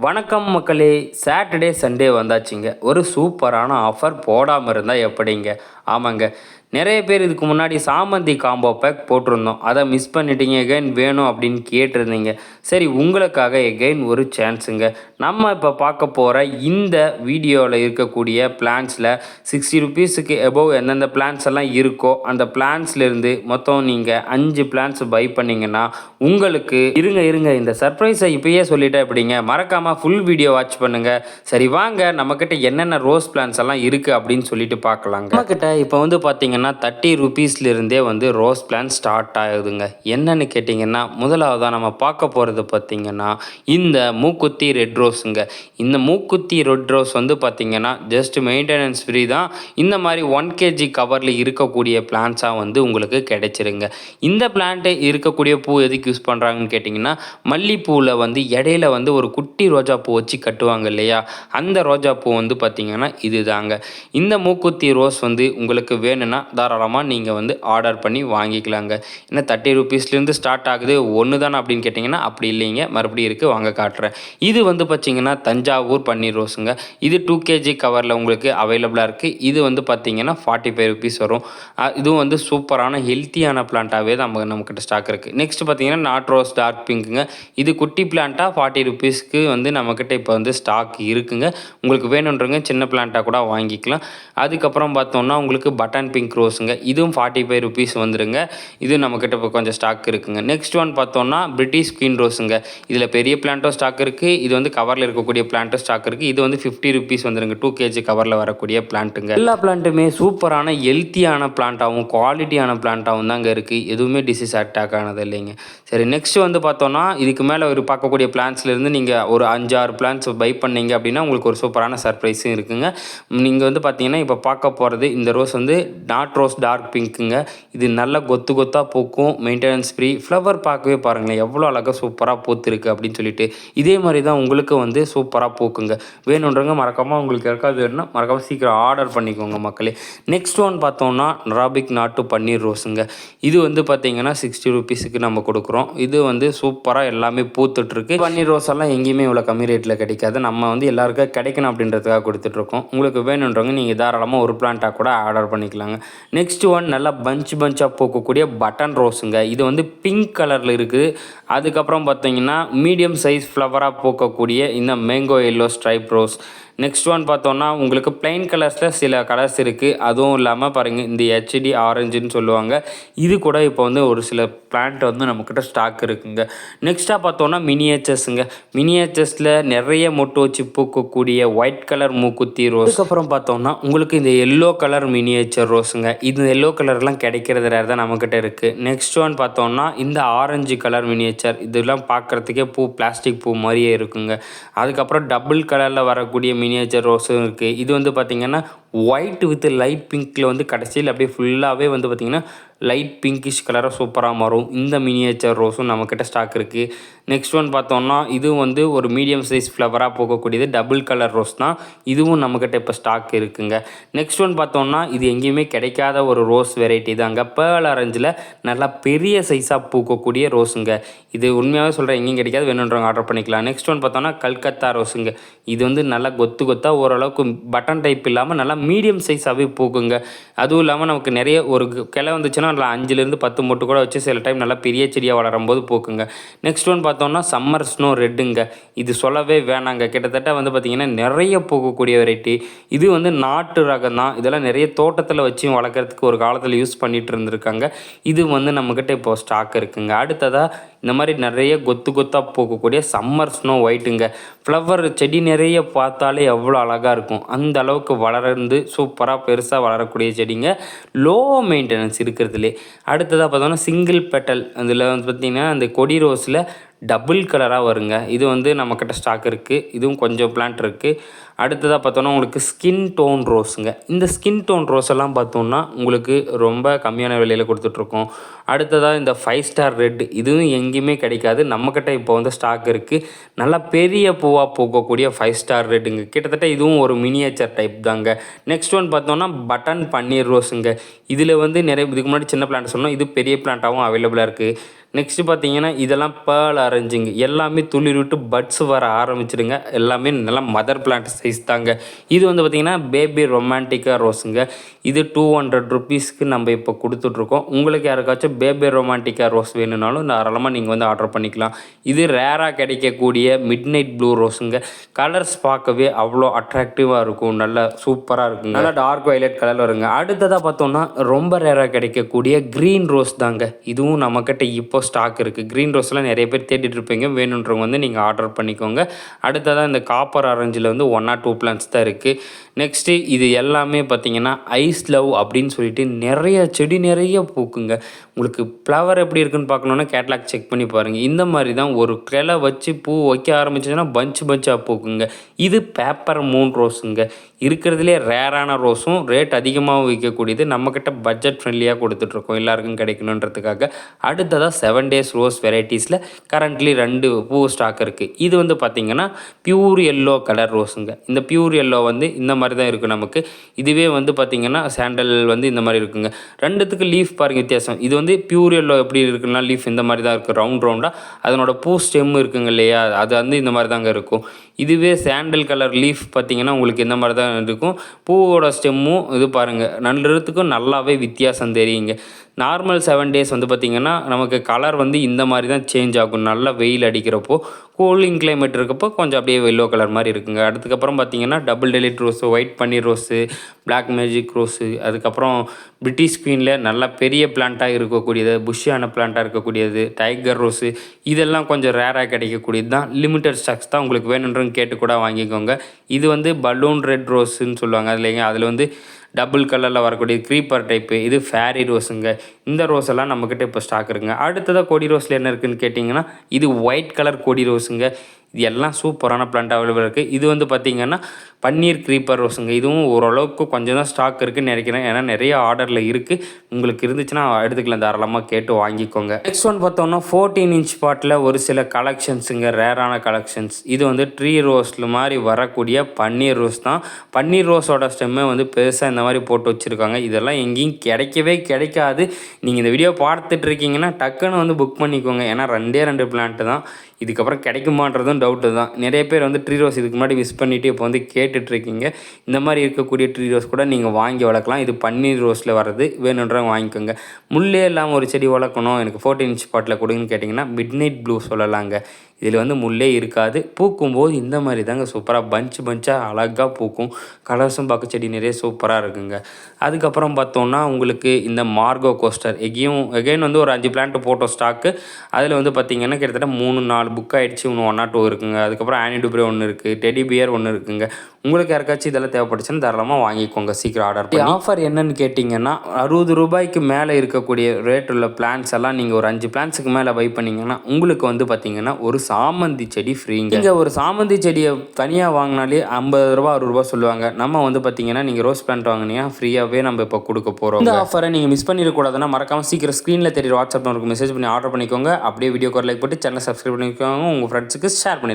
வணக்கம் மக்களே Saturday Sunday வந்தாச்சுங்க. ஒரு சூப்பரான ஆஃபர் போடாமல் இருந்தால் எப்படிங்க? ஆமாங்க. நிறைய பேர் இதுக்கு முன்னாடி சாமந்தி காம்போ பேக் போட்டிருந்தோம். அதை மிஸ் பண்ணிட்டீங்க எகைன் வேணும் அப்படின்னு கேட்டிருந்தீங்க. சரி உங்களுக்காக எகைன் ஒரு சான்ஸுங்க நம்ம இப்போ பார்க்க போகிற இந்த வீடியோவில் இருக்கக்கூடிய பிளான்ஸில் சிக்ஸ்டி ருபீஸுக்கு எபோவ் எந்தெந்த பிளான்ஸ் எல்லாம் இருக்கோ அந்த பிளான்ஸ்லேருந்து மொத்தம் நீங்கள் அஞ்சு பிளான்ஸ் பை பண்ணிங்கன்னா உங்களுக்கு இருங்க இருங்க இந்த சர்ப்ரைஸை இப்பயே சொல்லிட்டேன் எப்படிங்க? மறக்காமல் ஃபுல் வீடியோ வாட்ச் பண்ணுங்கள் சரி வாங்க நம்மக்கிட்ட என்னென்ன ரோஸ் பிளான்ஸ் எல்லாம் இருக்குது அப்படின்னு சொல்லிட்டு பார்க்கலாங்க. நம்மக்கிட்ட இப்போ வந்து பார்த்தீங்கன்னா தேர்ட்டி ருபீஸ்லேருந்தே வந்து ரோஸ் பிளான் ஸ்டார்ட் ஆகுதுங்க. என்னன்னு கேட்டிங்கன்னா முதலாவதாக நம்ம பார்க்க போகிறது பார்த்திங்கன்னா இந்த மூக்குத்தி ரெட் ரோஸுங்க இந்த மூக்குத்தி ரெட் ரோஸ் வந்து பார்த்தீங்கன்னா ஜஸ்ட் மெயின்டெனன்ஸ் ஃப்ரீ தான். இந்த மாதிரி ஒன் கேஜி கவரில் இருக்கக்கூடிய பிளான்ஸாக வந்து உங்களுக்கு கிடைச்சிருங்க. இந்த பிளான்ட்டு இருக்கக்கூடிய பூ எதுக்கு யூஸ் பண்ணுறாங்கன்னு கேட்டிங்கன்னா மல்லிப்பூவில் வந்து இடையில வந்து ஒரு குட்டி ரோஜா பூ வச்சு கட்டுவாங்க இல்லையா? அந்த ரோஜா பூ வந்து பார்த்திங்கன்னா இதுதாங்க. இந்த மூக்குத்தி ரோஸ் வந்து உங்களுக்கு வேணும்னா தாராளமாக நீங்கள் வந்து ஆர்டர் பண்ணி வாங்கிக்கலாங்க. ஏன்னா தேர்ட்டி ருபீஸ்லேருந்து ஸ்டார்ட் ஆகுது? ஒன்று தானே அப்படின்னு கேட்டிங்கன்னா அப்படி இல்லைங்க. மறுபடியும் இருக்குது வாங்க காட்டுறேன். இது வந்து பார்த்தீங்கன்னா தஞ்சாவூர் பன்னீர் ரோஸுங்க. இது டூ கேஜி கவரில் உங்களுக்கு அவைலபிளாக இருக்குது இது வந்து பார்த்தீங்கன்னா ஃபார்ட்டி ஃபைவ் ருபீஸ் வரும் இதுவும் வந்து சூப்பரான ஹெல்த்தியான பிளான்ட்டாகவே நம்ம நம்மக்கிட்ட ஸ்டாக் இருக்குது நெக்ஸ்ட் பார்த்தீங்கன்னா நாட் ரோஸ் டார்க் பிங்க்குங்க இது குட்டி பிளான்ட்டாக ஃபார்ட்டி ருபீஸ்க்கு வந்து நம்மக்கிட்ட இப்போ வந்து ஸ்டாக் இருக்குங்க. உங்களுக்கு வேணுன்றவங்க சின்ன பிளான்ட்டாக கூட வாங்கிக்கலாம். அதுக்கப்புறம் பார்த்தோம்னா உங்களுக்கு பட்டன் பிங்க் ரோஸுங்க இதுவும் ஃபார்ட்டி ஃபைவ் ருபீஸ் வந்துருங்க. இது நம்மக்கிட்ட இப்போ கொஞ்சம் ஸ்டாக் இருக்குங்க. நெக்ஸ்ட் ஒன் பார்த்தோம்னா பிரிட்டிஷ் குயின் ரோஸுங்க இதில் பெரிய பிளான்ட்டும் ஸ்டாக் இருக்குது இது வந்து கவரில் இருக்கக்கூடிய பிளான்ட்டும் ஸ்டாக் இருக்குது இது வந்து ஃபிஃப்டி ருபீஸ் வந்துருங்க. டூ கேஜி கவரில் வரக்கூடிய பிளான்ட்டுங்க எல்லா பிளான்ட்டுமே சூப்பரான ஹெல்த்தியான பிளான்ட்டாகவும் குவாலிட்டியான பிளான்ட்டாகவும் தாங்க இருக்குது எதுவுமே டிசீஸ் அட்டாக் ஆனது இல்லைங்க. சரி நெக்ஸ்ட் வந்து பார்த்தோம்னா இதுக்கு மேலே ஒரு பார்க்கக்கூடிய பிளான்ஸ்லேருந்து நீங்கள் ஒரு அஞ்சாறு பிளான்ஸ் பை பண்ணீங்க அப்படின்னா உங்களுக்கு ஒரு சூப்பரான சர்ப்ரைஸும் இருக்குங்க. நீங்கள் வந்து பார்த்தீங்கன்னா இப்போ பார்க்க போகிறது இந்த ரோஸ் வந்து நாட் ரோஸ் டார்க் பிங்க்குங்க இது நல்ல கொத்து கொத்தாக பூக்கும் மெயின்டெனன்ஸ் ஃப்ரீ ஃப்ளவர் பார்க்கவே பாருங்களேன் எவ்வளோ அழகாக சூப்பராக பூத்துருக்கு அப்படின்னு சொல்லிட்டு. இதே மாதிரி தான் உங்களுக்கு வந்து சூப்பராக பூக்குங்க. வேணுன்றவங்க மறக்காமல் உங்களுக்கு யாருக்காவது வேணும்னா மறக்காமல் சீக்கிரம் ஆர்டர் பண்ணிக்கோங்க மக்களே. நெக்ஸ்ட் ஒன் பார்த்தோம்னா ராபிக் நாட்டு பன்னீர் ரோஸுங்க இது வந்து பார்த்தீங்கன்னா சிக்ஸ்டி ருபீஸுக்கு நம்ம கொடுக்குறோம். இது வந்து சூப்பராக எல்லாமே பூத்துட்ருக்கு பன்னீர் ரோஸ் எல்லாம் எங்கேயுமே இவ்வளோ கம்மி ரேட்டில் கிடைக்காது. நம்ம வந்து எல்லாருக்கும் கிடைக்கணும் அப்படின்றதுக்காக கொடுத்துட்ருக்கோம் உங்களுக்கு வேணுன்றவங்க நீங்கள் தாராளமாக ஒரு பிளான்ட்டாக கூட ஆர்டர் பண்ணிக்கலாங்க. நெக்ஸ்ட் ஒன் நல்லா பஞ்ச் பஞ்சாக போக்கக்கூடிய பட்டன் ரோஸுங்க இது வந்து பிங்க் கலரில் இருக்குது அதுக்கப்புறம் பார்த்தீங்கன்னா மீடியம் சைஸ் ஃப்ளவராக போக்கக்கூடிய இந்த mango yellow stripe rose next one பார்த்தோன்னா உங்களுக்கு ப்ளைன் கலர்ஸில் சில கலர்ஸ் இருக்குது அதுவும் இல்லாமல் பாருங்கள் இந்த ஹெச்டி ஆரஞ்சுன்னு சொல்லுவாங்க. இது கூட இப்போ வந்து ஒரு சில பிளான்ட் வந்து நம்மக்கிட்ட ஸ்டாக் இருக்குங்க. நெக்ஸ்ட்டாக பார்த்தோன்னா மினியேச்சர்ஸுங்க மினியேச்சர்ஸில் நிறைய மொட்டு வச்சு பூக்கக்கூடிய ஒயிட் கலர் மூக்குத்தி ரோஸ் அப்புறம் பார்த்தோம்னா உங்களுக்கு இந்த எல்லோ கலர் மினியேச்சர் ரோஸுங்க இது எல்லோ கலர்லாம் கிடைக்கிறது ரேர் தான் நம்மக்கிட்ட இருக்குது நெக்ஸ்ட் ஒன் பார்த்தோம்னா இந்த ஆரஞ்சு கலர் மினியேச்சர் இதெல்லாம் பார்க்குறதுக்கே பூ பிளாஸ்டிக் பூ மாதிரியே இருக்குங்க. அதுக்கப்புறம் டபுள் கலரில் வரக்கூடிய மினி மினியேச்சர் ரோஸும் இருக்குது இது வந்து பார்த்திங்கன்னா ஒயிட் வித் லைட் பிங்க்கில் வந்து கடைசியில் அப்படியே ஃபுல்லாகவே வந்து பார்த்திங்கன்னா லைட் பிங்கிஷ் கலராக சூப்பராக மாறும். இந்த மினியேச்சர் ரோஸும் நம்மக்கிட்ட ஸ்டாக் இருக்குது நெக்ஸ்ட் ஒன் பார்த்தோம்னா இதுவும் வந்து ஒரு மீடியம் சைஸ் ஃப்ளவராக போகக்கூடியது. டபுள் கலர் ரோஸ் தான். இதுவும் நம்மக்கிட்ட இப்போ ஸ்டாக் இருக்குங்க. நெக்ஸ்ட் ஒன் பார்த்தோம்னா இது எங்கேயுமே கிடைக்காத ஒரு ரோஸ் வெரைட்டி தாங்க. பேர்ல் ஆரஞ்சில் நல்லா பெரிய சைஸாக பூக்கக்கூடிய ரோஸுங்க இது உண்மையாகவே சொல்கிறேன் எங்கேயும் கிடைக்காது. வேணுன்றவங்க ஆர்டர் பண்ணிக்கலாம். நெக்ஸ்ட் ஒன் பார்த்தோம்னா கல்கத்தா ரோஸுங்க இது வந்து நல்லா கொத்து கொத்தாக ஓரளவுக்கு பட்டன் டைப் இல்லாமல் நல்லா மீடியம் சைஸாகவே பூக்குங்க அதுவும் இல்லாமல் நமக்கு நிறைய ஒரு கிளை வந்துச்சுன்னா நல்லா அஞ்சுலேருந்து பத்து மொட்டு கூட வச்சு சில டைம் நல்லா பெரிய செடியாக வளரும் போது பூக்குங்க. நெக்ஸ்ட் ஒன் பார்த்தோம்னா சம்மர் ஸ்னோ ரெட்டுங்க இது சொல்லவே வேணாங்க. கிட்டத்தட்ட வந்து பார்த்திங்கன்னா நிறைய பூக்கக்கூடிய வெரைட்டி இது வந்து நாட்டு ரகம் தான். இதெல்லாம் நிறைய தோட்டத்தில் வச்சு வளர்க்குறதுக்கு ஒரு காலத்தில் யூஸ் பண்ணிகிட்டு இருந்திருக்காங்க. இது வந்து நம்மக்கிட்ட இப்போ ஸ்டாக் இருக்குங்க. அடுத்ததாக இந்த மாதிரி நிறைய கொத்து கொத்தாக பூக்கக்கூடிய சம்மர் ஸ்னோ ஒயிட்டுங்க ஃப்ளவர் செடி நிறைய பார்த்தாலே எவ்வளோ அழகாக இருக்கும். அந்த அளவுக்கு வளர்ந்து சூப்பராக பெருசாக வளரக்கூடிய செடிங்க. லோ மெயின்டெனன்ஸ் இருக்கிறதுலே. அடுத்ததாக பார்த்தோம்னா சிங்கிள் பெட்டல் அதில் வந்து பார்த்திங்கன்னா அந்த கொடி ரோஸில் டபுள் கலராக வருங்க. இது வந்து நம்மக்கிட்ட ஸ்டாக் இருக்குது இதுவும் கொஞ்சம் பிளான்ட் இருக்குது அடுத்ததாக பார்த்தோன்னா உங்களுக்கு ஸ்கின் டோன் ரோஸுங்க இந்த ஸ்கின் டோன் ரோஸ் எல்லாம் பார்த்தோம்னா உங்களுக்கு ரொம்ப கம்மியான விலையில் கொடுத்துட்ருக்கோம். அடுத்ததாக இந்த ஃபைவ் ஸ்டார் ரெட் இதுவும் எங்கேயுமே கிடைக்காது. நம்மக்கிட்ட இப்போ வந்து ஸ்டாக் இருக்குது நல்லா பெரிய பூவாக பூக்கக்கூடிய ஃபைவ் ஸ்டார் ரெட்டுங்க கிட்டத்தட்ட இதுவும் ஒரு மினியேச்சர் டைப் தாங்க. நெக்ஸ்ட் ஒன் பார்த்தோன்னா பட்டன் பன்னீர் ரோஸுங்க இதில் வந்து நிறைய இதுக்கு முன்னாடி சின்ன பிளான்ட் சொன்னோம். இது பெரிய பிளான்ட்டாகவும் அவைலபிளாக இருக்குது நெக்ஸ்ட்டு பார்த்தீங்கன்னா இதெல்லாம் பேர்ல் அரேஞ்சிங் எல்லாமே துளிர் விட்டு பட்ஸ் வர ஆரம்பிச்சிடுங்க. எல்லாமே நல்லா மதர் பிளான்ட் சைஸ் தாங்க. இது வந்து பார்த்திங்கன்னா பேபி ரொமான்டிக்காக ரோஸுங்க இது டூ ஹண்ட்ரட் ருபீஸ்க்கு நம்ம இப்போ கொடுத்துட்ருக்கோம். உங்களுக்கு யாருக்காச்சும் பேபி ரொமான்டிக்கா ரோஸ் வேணும்னாலும் தாராளமாக நீங்கள் வந்து ஆர்டர் பண்ணிக்கலாம். இது ரேராக கிடைக்கக்கூடிய மிட் நைட் ப்ளூ ரோஸுங்க கலர்ஸ் பார்க்கவே அவ்வளோ அட்ராக்டிவாக இருக்கும். நல்லா சூப்பராக இருக்கும் நல்லா டார்க் வயலட் கலர் வருங்க. அடுத்ததாக பார்த்தோம்னா ரொம்ப ரேராக கிடைக்கக்கூடிய க்ரீன் ரோஸ் தாங்க. இதுவும் நம்மக்கிட்ட இப்போ ஸ்டாக் இருக்குது க்ரீன் ரோஸ்லாம் நிறைய பேர் தேடிட்டு இருப்பீங்க. வேணுன்றவங்க வந்து நீங்கள் ஆர்டர் பண்ணிக்கோங்க. அடுத்ததாக இந்த காப்பர் ஆரஞ்சில் வந்து ஒன் ஆர் டூ பிளான்ஸ் தான் இருக்குது நெக்ஸ்ட்டு இது எல்லாமே பார்த்தீங்கன்னா ஐஸ் லவ் அப்படின்னு சொல்லிட்டு நிறைய செடி நிறைய பூக்குங்க. உங்களுக்கு ஃப்ளவர் எப்படி இருக்குன்னு பார்க்கணுன்னா கேட்லாக் செக் பண்ணி பாருங்கள் இந்த மாதிரி தான் ஒரு கிளை வச்சு பூ வைக்க ஆரம்பிச்சதுன்னா பஞ்ச் பஞ்சாக பூக்குங்க. இது பேப்பர் மூன் ரோஸுங்க இருக்கிறதுலே ரேரான ரோஸும் ரேட் அதிகமாக விற்கக்கூடியது. நம்மக்கிட்ட பட்ஜெட் ஃப்ரெண்ட்லியாக கொடுத்துட்ருக்கோம் எல்லாருக்கும் கிடைக்கணுன்றதுக்காக. அடுத்ததாக செவன் டேஸ் ரோஸ் வெரைட்டிஸில் கரண்ட்லி ரெண்டு பூ ஸ்டாக் இருக்குது இது வந்து பார்த்திங்கன்னா பியூர் எல்லோ கலர் ரோஸுங்க இந்த பியூர் எல்லோ வந்து இந்த மாதிரி தான் இருக்குது நமக்கு. இதுவே வந்து பார்த்திங்கன்னா சாண்டல் வந்து இந்த மாதிரி இருக்குங்க. ரெண்டுத்துக்கு லீஃப் பாருங்கள் வித்தியாசம். இது வந்து பியூர் எல்லோ எப்படி இருக்குன்னா லீஃப் இந்த மாதிரி தான் இருக்குது ரவுண்ட் ரவுண்டாக அதனோட பூ ஸ்டெம் இருக்குங்க இல்லையா? அது வந்து இந்த மாதிரி தாங்க இருக்கும். இதுவே சாண்டல் கலர் லீஃப் பார்த்தீங்கன்னா உங்களுக்கு இந்த மாதிரி தான் இருக்கும். பூவோட ஸ்டெம்மும் இது பாருங்கள் நல்றதுக்கும் நல்லாவே வித்தியாசம் தெரியுங்க. நார்மல் செவன் டேஸ் வந்து பார்த்திங்கன்னா நமக்கு கலர் கலர் வந்து இந்த மாதிரி தான் சேஞ்ச் ஆகும். நல்லா வெயில் அடிக்கிறப்போ கூலிங் கிளைமேட் இருக்கப்போ கொஞ்சம் அப்படியே எல்லோ கலர் மாதிரி இருக்குங்க. அதுக்கப்புறம் பார்த்தீங்கன்னா டபுள் டெலிட் ரோஸு ஒயிட் பன்னீர் ரோஸு பிளாக் மேஜிக் ரோஸு அதுக்கப்புறம் பிரிட்டிஷ் குவீனில் நல்லா பெரிய பிளான்ட்டாக இருக்கக்கூடியது புஷ்ஷான பிளான்ட்டாக இருக்கக்கூடியது டைகர் ரோஸு இதெல்லாம் கொஞ்சம் ரேராக கிடைக்கக்கூடியது தான். லிமிட்டட் ஸ்டாக்ஸ் தான் உங்களுக்கு வேணுன்றன்னு கேட்டு கூட வாங்கிக்கோங்க. இது வந்து பலூன் ரெட் ரோஸுன்னு சொல்லுவாங்க. அதுலேங்க அதில் வந்து டபுள் கலரில் வரக்கூடிய க்ரீப்பர் டைப்பு இது ஃபேரி ரோஸுங்க இந்த ரோஸ் எல்லாம் நம்மக்கிட்ட இப்போ ஸ்டாக் இருக்குங்க. அடுத்ததாக கொடி ரோஸில் என்ன இருக்குதுன்னு கேட்டிங்கன்னா இது ஒயிட் கலர் கொடி ரோஸுங்க இது எல்லாம் சூப்பரான பிளான்ட் அவைலபிள் இருக்குது இது வந்து பார்த்திங்கன்னா பன்னீர் க்ரீப்பர் ரோஸுங்க. இதுவும் ஓரளவுக்கு கொஞ்சம் தான் ஸ்டாக் இருக்குதுன்னு நினைக்கிறேன். ஏன்னா நிறைய ஆர்டரில் இருக்குது உங்களுக்கு இருந்துச்சுன்னா எடுத்துக்கலாம். தாராளமாக கேட்டு வாங்கிக்கோங்க. நெக்ஸ்ட் ஒன் பார்த்தோம்னா ஃபோர்டீன் இன்ச் பாட்டில் ஒரு சில கலெக்ஷன்ஸுங்க ரேரான கலெக்ஷன்ஸ் இது வந்து ட்ரீ ரோஸில் மாதிரி வரக்கூடிய பன்னீர் ரோஸ் தான். பன்னீர் ரோஸோட ஸ்டெம்மே வந்து பெருசாக இந்த மாதிரி போட்டு வச்சுருக்காங்க. இதெல்லாம் எங்கேயும் கிடைக்கவே கிடைக்காது. நீங்கள் இந்த வீடியோ பார்த்துட்டு இருக்கீங்கன்னா டக்குன்னு வந்து புக் பண்ணிக்கோங்க. ஏன்னா ரெண்டே ரெண்டு பிளான்ட்டு தான். இதுக்கப்புறம் கிடைக்குமான்றதும் டவுட்டு தான். நிறைய பேர் வந்து ட்ரீ ரோஸ் இதுக்கு முன்னாடி மிஸ் பண்ணிவிட்டு இப்போ வந்து கேட்டுட்ருக்கீங்க. இந்த மாதிரி இருக்கக்கூடிய ட்ரீ ரோஸ் கூட நீங்கள் வாங்கி வளர்க்கலாம். இது பன்னீர் ரோஸில் வர்றது. வேணுன்றவங்க வாங்கிக்கோங்க. முள்ளே இல்லாமல் ஒரு செடி வளர்க்கணும். எனக்கு ஃபோர்டீன் இன்ச் பாட்டில் கொடுங்கன்னு கேட்டிங்கன்னா மிட் நைட் ப்ளூ சொல்லலாங்க. இதில் வந்து முள்ளே இருக்காது. பூக்கும்போது இந்த மாதிரி தாங்க சூப்பராக பஞ்ச் பஞ்சாக அழகாக பூக்கும். கலர்ஸும் பார்க்க செடி நிறைய சூப்பராக இருக்குங்க. அதுக்கப்புறம் பார்த்தோன்னா உங்களுக்கு இந்த மார்கோ கோஸ்டர் எகேயும் எகெயின் வந்து ஒரு அஞ்சு பிளான்ட் போட்டோ ஸ்டாக்கு அதில் வந்து பார்த்திங்கன்னா கிட்டத்தட்ட மூணு நாலு புக் ஆகிடுச்சு இன்னும் ஒன் ஆர் டூ இருக்குங்க. அதுக்கப்புறம் ஆனி டுப்ரே ஒன்று இருக்குது டெடி பியர் ஒன்று இருக்குங்க. உங்களுக்கு யாருக்காச்சும் இதெல்லாம் தேவைப்பட்டுச்சுன்னு தாராளமாக வாங்கிக்கோங்க. சீக்கிரம் ஆர்டர் பண்ணி. ஆஃபர் என்னன்னு கேட்டிங்கன்னா அறுபது ரூபாய்க்கு மேலே இருக்கக்கூடிய ரேட் உள்ள பிளான்ஸ் எல்லாம் நீங்கள் ஒரு அஞ்சு பிளான்ஸுக்கு மேலே பை பண்ணிங்கன்னா உங்களுக்கு வந்து பார்த்திங்கன்னா ஒரு சாமந்தி செடி ஃப்ரீங்க இங்கே ஒரு சாமந்தி செடியை தனியாக வாங்கினாலே ஐம்பது ரூபா அறுபது ரூபா சொல்லுவாங்க. நம்ம வந்து பார்த்தீங்கன்னா நீங்கள் ரோஸ் பிளான்ட் வாங்கினீங்க ஃப்ரீயாகவே நம்ம இப்போ கொடுக்க போகிறோம் இந்த ஆஃபரை நீங்கள் மிஸ் பண்ணிடக்கூடாதுன்னா மறக்காம சீக்கிரம் ஸ்க்ரீனில் தெரியுற வாட்ஸ்அப் நம்பருக்கு மெசேஜ் பண்ணி ஆர்டர் பண்ணிக்கோங்க. அப்படியே வீடியோ லைக் போட்டு சேனல் சப்ஸ்கிரைப் பண்ணிக்கோங்க. உங்கள் ஃப்ரெண்ட்ஸுக்கு ஷேர் பண்ணி